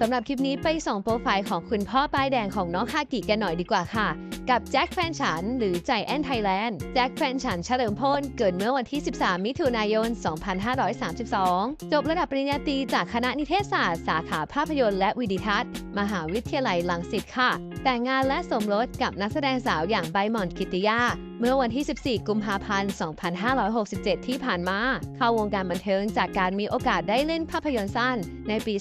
สำหรับคลิปนี้ไปส่องโปรไฟล์ของคุณพ่อป้ายแดงของน้องคากิกันหน่อยดีกว่าค่ะ กับแจ็คแฟนฉัน หรือใจแอนไทยแลนด์แจ็คแฟนฉันเฉลิมพลเกิดเมื่อวันที่ 13 มิถุนายน 2532 จบระดับปริญญาตรีจากคณะนิเทศศาสตร์ สาขาภาพยนตร์และวิดิทัศน์ มหาวิทยาลัยลังสิตค่ะ แต่งงานและสมรสกับนักแสดงสาวอย่างใบหม่อนกิติยาเมื่อวันที่ 14 กุมภาพันธ์ 2567 ที่ผ่านมา เข้าวงการบันเทิงจากการมีโอกาสได้เล่นภาพยนตร์สั้น ในปี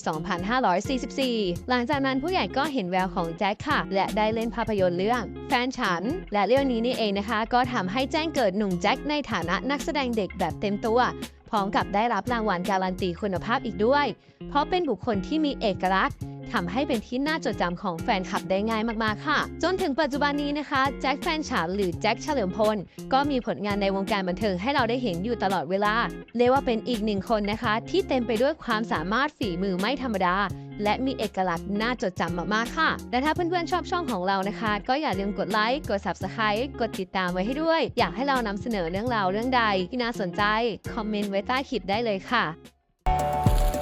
2544 หลังจากนั้นผู้ใหญ่ก็เห็นแววของแจ็คค่ะ และได้เล่นภาพยนตร์เรื่อง แฟนฉัน และเรื่องนี้นี่เองนะคะ ก็ทำให้แจ้งเกิดหนุ่มแจ็คในฐานะนักแสดงเด็กแบบเต็มตัว พร้อมกับได้รับรางวัลการันตีคุณภาพอีกด้วย เพราะเป็นบุคคลที่มีเอกลักษณ์ ทำให้เป็นที่น่าจดจำของแฟนคลับได้ง่ายมากๆค่ะ จนถึงปัจจุบันนี้นะคะแจ็คแฟนฉันหรือแจ็คเฉลิมพล ก็มีผลงานในวงการบันเทิงให้เราได้เห็นอยู่ตลอดเวลาเรียกว่าเป็นอีกหนึ่งคนนะคะ ที่เต็มไปด้วยความสามารถฝีมือไม่ธรรมดา และมีเอกลักษณ์น่าจดจำมากๆค่ะ และถ้าเพื่อนๆชอบช่องของเรานะคะ ก็อย่าลืมกดไลค์กด subscribe กดติดตามไว้ให้ด้วย อยากให้เรานำเสนอเรื่องราวเรื่องใดที่น่าสนใจคอมเมนต์ไว้ใต้คลิปได้เลยค่ะ